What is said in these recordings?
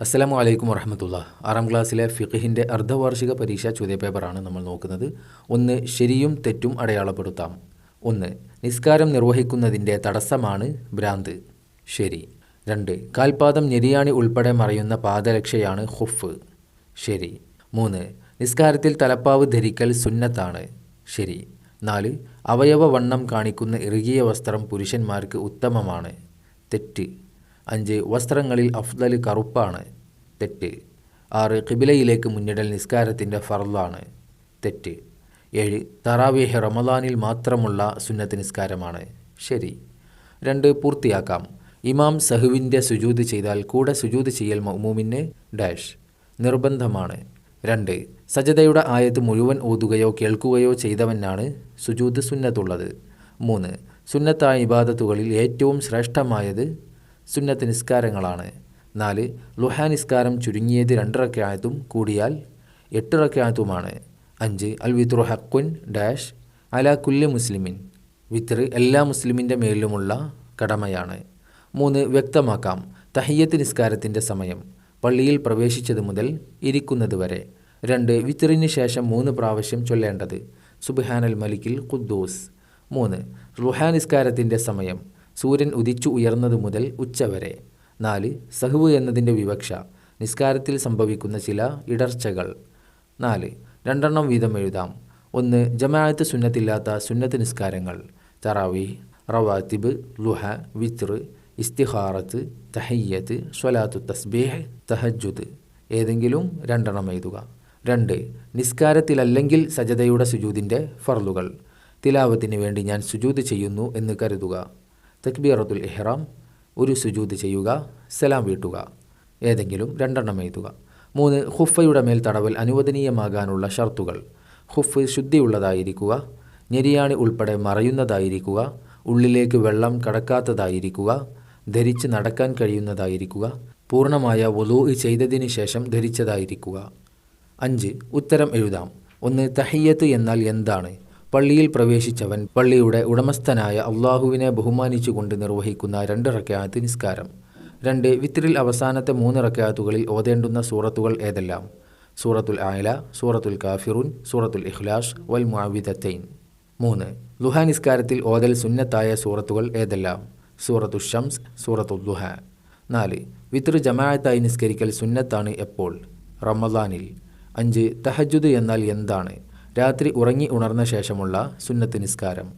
അസ്സലാമു അലൈക്കും വറഹമത്തുള്ള ആറാം ക്ലാസ്സിലെ ഫിഖിന്റെ അർദ്ധവാർഷിക പരീക്ഷാ ചോദ്യപേപ്പറാണ് നമ്മൾ നോക്കുന്നത്. ഒന്ന് ശരിയും തെറ്റും അടയാളപ്പെടുത്താം. ഒന്ന് നിസ്കാരം നിർവഹിക്കുന്നതിന്റെ തടസ്സമാണ് ഭ്രാന്ത്. ശരി. രണ്ട് കാൽപാദം ഞെരിയാണി ഉൾപ്പെടെ മറയുന്ന പാദരക്ഷയാണ് ഹുഫ്. ശരി. മൂന്ന് നിസ്കാരത്തിൽ തലപ്പാവ് ധരിക്കൽ സുന്നത്താണ്. ശരി. നാല് അവയവ വണ്ണം കാണിക്കുന്ന ഇറുകിയ വസ്ത്രം പുരുഷന്മാർക്ക് ഉത്തമമാണ്. തെറ്റ്. അഞ്ച് വസ്ത്രങ്ങളിൽ അഫ്ദൽ കറുപ്പാണ്. തെറ്റ് ആറ് കിബിലയിലേക്ക് മുന്നിടൽ നിസ്കാരത്തിന്റെ ഫർദാണ് തെറ്റ് ഏഴ് തറാവീഹ് റമദാനിൽ മാത്രമുള്ള സുന്നത്ത് നിസ്കാരമാണ്. ശരി. രണ്ട് പൂർത്തിയാക്കാം. ഇമാം സഹുവിന്റെ സുജൂത് ചെയ്താൽ കൂടെ സുജൂത് ചെയ്യൽ മൗമൂമിന് ഡാഷ്. നിർബന്ധമാണ്. രണ്ട് സജതയുടെ ആയത്ത് മുഴുവൻ ഓതുകയോ കേൾക്കുകയോ ചെയ്തവനാണ് സുജൂത് സുന്നത്തുള്ളത്. മൂന്ന് സുന്നത്തായ ഇബാദത്തുകളിൽ ഏറ്റവും ശ്രേഷ്ഠമായത് സുന്നത്ത് നിസ്കാരങ്ങളാണ്. നാല് ലുഹാ നിസ്കാരം ചുരുങ്ങിയത് രണ്ട് റക്കായത്തും കൂടിയാൽ എട്ട് റക്കായത്തുമാണ്. അഞ്ച് അൽ വിത്രു ഹക്കുൻ ഡാഷ് അല കുല്യ മുസ്ലിമിൻ. വിത്ർ എല്ലാ മുസ്ലിമിന്റെ മേലുമുള്ള കടമയാണ്. മൂന്ന് വ്യക്തമാക്കാം തഹിയ്യത്ത് നിസ്കാരത്തിന്റെ സമയം. പള്ളിയിൽ പ്രവേശിച്ചത് മുതൽ ഇരിക്കുന്നത് വരെ. രണ്ട് വിത്തറിന് ശേഷം മൂന്ന് പ്രാവശ്യം ചൊല്ലേണ്ടത്. സുബ്ഹാനൽ മലിക്കിൽ ഖുദ്ദൂസ്. മൂന്ന് റുഹാ നിസ്കാരത്തിന്റെ സമയം. സൂര്യൻ ഉദിച്ചു ഉയർന്നത് മുതൽ ഉച്ചവരെ നാല് സഹുവ് എന്നതിന്റെ വിവക്ഷ. നിസ്കാരത്തിൽ സംഭവിക്കുന്ന ചില ഇടർച്ചകൾ. നാല് രണ്ടെണ്ണം വീതം എഴുതാം. ഒന്ന് ജമാഅത്ത് സുന്നത്തില്ലാത്ത സുന്നത്ത് നിസ്കാരങ്ങൾ. തറാവി റവാത്തിബ് ലുഹ വിത്ർ ഇസ്തിഹാറത്ത് തഹയ്യത്ത് സ്വലാത്തു തസ്ബീഹ് തഹജുദ് ഏതെങ്കിലും രണ്ടെണ്ണം എഴുതുക. രണ്ട് നിസ്കാരത്തിലല്ലെങ്കിൽ സജതയുടെ സുജൂതിന്റെ ഫർലുകൾ തിലാവത്തിന് വേണ്ടി ഞാൻ സുജൂത് ചെയ്യുന്നു എന്ന് കരുതുക. തക്ബീറത്തുൽ ഇഹ്റാം ഒരു സുജൂത് ചെയ്യുക സലാം വീട്ടുക ഏതെങ്കിലും രണ്ടെണ്ണം എഴുതുക. മൂന്ന് ഹുഫയുടെ മേൽ തടവൽ അനുവദനീയമാകാനുള്ള ഷർത്തുകൾ. ഹുഫ് ശുദ്ധിയുള്ളതായിരിക്കുക ഞെരിയാണി ഉൾപ്പെടെ മറയുന്നതായിരിക്കുക ഉള്ളിലേക്ക് വെള്ളം കടക്കാത്തതായിരിക്കുക ധരിച്ച് നടക്കാൻ കഴിയുന്നതായിരിക്കുക പൂർണമായ വലൂ ചെയ്തതിന് ശേഷം ധരിച്ചതായിരിക്കുക. അഞ്ച് ഉത്തരം എഴുതാം. ഒന്ന് തഹയ്യത്ത് എന്നാൽ എന്താണ്? പള്ളിയിൽ പ്രവേശിച്ചവൻ പള്ളിയുടെ ഉടമസ്ഥനായ അള്ളാഹുവിനെ ബഹുമാനിച്ചുകൊണ്ട് നിർവഹിക്കുന്ന രണ്ട് റക്കായത്ത് നിസ്കാരം. രണ്ട് വിത്തിരിൽ അവസാനത്തെ മൂന്ന് റക്കായത്തുകളിൽ ഓതേണ്ടുന്ന സൂറത്തുകൾ ഏതെല്ലാം? സൂറത്തുൽ ആയല സൂറത്തുൽ കാഫിറുൻ സൂറത്തുൽ ഇഖ്ലാഷ് വൽ മുഅവിദത്തൈൻ മൂന്ന് ലുഹ നിസ്കാരത്തിൽ ഓതൽ സുന്നത്തായ സൂറത്തുകൾ ഏതെല്ലാം? സൂറത്തു ഷംസ് സൂറത്തുൽ ലുഹ നാല് വിത്ർ ജമാഅത്തായി നിസ്കരിക്കൽ സുന്നത്താണ് എപ്പോൾ? റമദാനിൽ. അഞ്ച് തഹജുദ് എന്നാൽ എന്താണ്? രാത്രി ഉറങ്ങി ഉണർന്ന ശേഷമുള്ള സുന്നത്ത് നിസ്കാരം.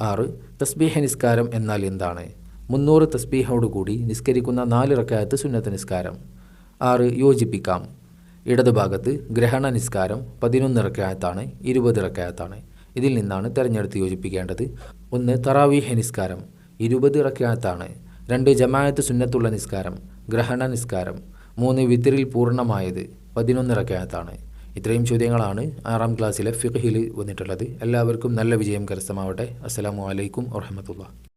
ആറ് തസ്ബീഹ നിസ്കാരം എന്നാൽ എന്താണ്? മുന്നൂറ് തസ്ബീഹോടുകൂടി നിസ്കരിക്കുന്ന നാല് റക്കായത്ത് സുന്നത്ത് നിസ്കാരം. ആറ് യോജിപ്പിക്കാം. ഇടതുഭാഗത്ത് ഗ്രഹണ നിസ്കാരം പതിനൊന്ന് റക്കായത്താണ് ഇരുപത് റക്കായത്താണ്. ഇതിൽ നിന്നാണ് തിരഞ്ഞെടുത്ത് യോജിപ്പിക്കേണ്ടത്. ഒന്ന് തറാവീഹ നിസ്കാരം ഇരുപത് റക്കായത്താണ്. രണ്ട് ജമായത്ത് സുന്നത്തുള്ള നിസ്കാരം ഗ്രഹണ നിസ്കാരം. മൂന്ന് വിത്തിരിൽ പൂർണമായത് പതിനൊന്ന് റക്കായത്താണ്. ഇത്രയും ചോദ്യങ്ങളാണ് ആറാം ക്ലാസ്സിലെ ഫിഖ്ഹിൽ വന്നിട്ടുള്ളത്. എല്ലാവർക്കും നല്ല വിജയം കരസ്ഥമാവട്ടെ. അസ്സലാമു അലൈക്കും വറഹമത്തുള്ള